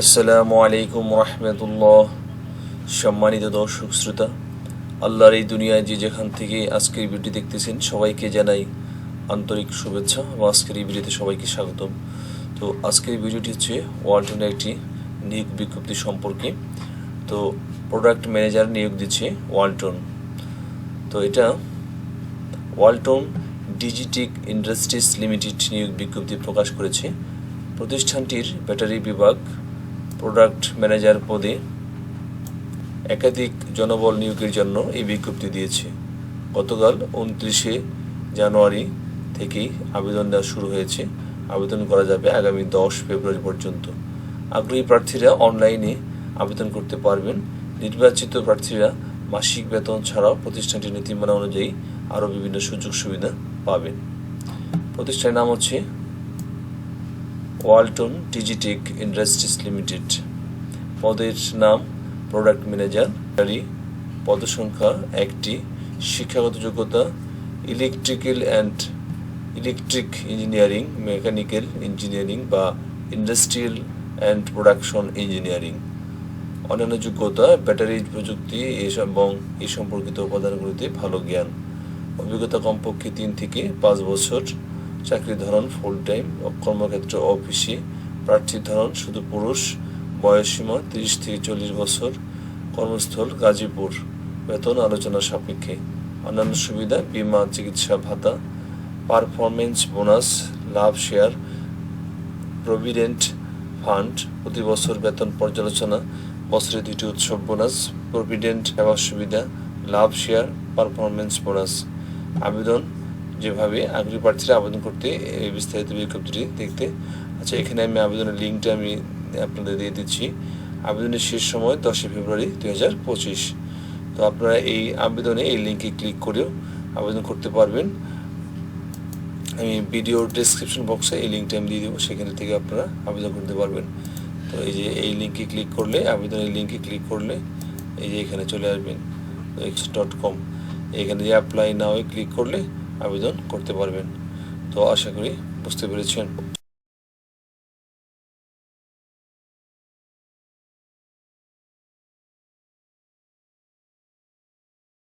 আসসালামু আলাইকুম রহমতুল্লাহ। সম্মানিত দর্শক, শ্রোতা, আল্লাহর এই দুনিয়ায় যে যেখান থেকে আজকের ভিডিও দেখতেছেন, সবাইকে জানাই আন্তরিক শুভেচ্ছা এবং আজকের এই ভিডিওতে সবাইকে স্বাগতম। তো আজকের ভিডিওটি হচ্ছে ওয়ালটনের একটি নিয়োগ বিজ্ঞপ্তি সম্পর্কে। তো প্রোডাক্ট ম্যানেজার নিয়োগ দিচ্ছে ওয়ালটন তো এটা ওয়ালটন ডিজিটিক ইন্ডাস্ট্রিজ লিমিটেড নিয়োগ বিজ্ঞপ্তি প্রকাশ করেছে। প্রতিষ্ঠানটির ব্যাটারি বিভাগ প্রোডাক্ট ম্যানেজার পদে একাধিক জনবল নিয়োগের জন্য এই বিজ্ঞপ্তি দিয়েছে। গতকাল উনত্রিশে জানুয়ারি থেকেই আবেদন দেওয়া শুরু হয়েছে। আবেদন করা যাবে আগামী দশ ফেব্রুয়ারি পর্যন্ত। আগ্রহী প্রার্থীরা অনলাইনে আবেদন করতে পারবেন। নির্বাচিত প্রার্থীরা মাসিক বেতন ছাড়াও প্রতিষ্ঠানটির নীতিমালা অনুযায়ী আরও বিভিন্ন সুযোগ সুবিধা পাবেন। প্রতিষ্ঠানের নাম হচ্ছে ওয়ালটন ডিজিটেক ইন্ডাস্ট্রিজ লিমিটেড। পদের নাম প্রোডাক্ট ম্যানেজার। পদসংখ্যা একটি। শিক্ষাগত যোগ্যতা electrical and electric engineering, mechanical engineering বা ইন্ডাস্ট্রিয়াল অ্যান্ড প্রোডাকশন ইঞ্জিনিয়ারিং। অন্যান্য যোগ্যতা ব্যাটারি প্রযুক্তি এবং এই সম্পর্কিত উপাদানগুলিতে ভালো জ্ঞান। অভিজ্ঞতা কমপক্ষে তিন থেকে পাঁচ বছর। চাকরির ধরন ফুল টাইম কর্মক্ষেত্র অফিসে প্রার্থীর ধরন শুধু পুরুষ বয়সসীমা তিরিশ থেকে চল্লিশ বছর, কর্মস্থল গাজীপুর। বেতন আলোচনা সাপেক্ষে। অন্যান্য সুবিধা, বিমা, চিকিৎসা ভাতা পারফরমেন্স বোনাস লাভ শেয়ার প্রভিডেন্ট ফান্ড প্রতি বছর বেতন পর্যালোচনা, বছরে দুটি উৎসব বোনাস প্রভিডেন্ট সেবা সুবিধা, লাভ শেয়ার পারফরমেন্স বোনাস আবেদন যেভাবে আগ্রহী প্রার্থীরা আবেদন করতে এই বিস্তারিত বিজ্ঞপ্তিটি দেখতে। আচ্ছা এখানে আমি আবেদনের লিঙ্কটা আমি আপনাদের দিয়ে দিচ্ছি। আবেদনের শেষ সময় দশই ফেব্রুয়ারি দুই হাজার পঁচিশ। তো আপনারা এই আবেদনে এই লিঙ্কে ক্লিক করেও আবেদন করতে পারবেন। আমি ভিডিওর ডেসক্রিপশন বক্সে এই লিঙ্কটা আমি দিয়ে দেবো, সেখানে থেকে আপনারা আবেদন করতে পারবেন। তো এই যে এই লিঙ্কে ক্লিক করলে, আবেদনের লিঙ্কে ক্লিক করলে এই যে এখানে চলে আসবেন। এক্স ডট কম এখানে যে অ্যাপ্লাই নাও ক্লিক করলে আবেদন করতে পারবেন। তো আশা করি বুঝতে পেরেছেন।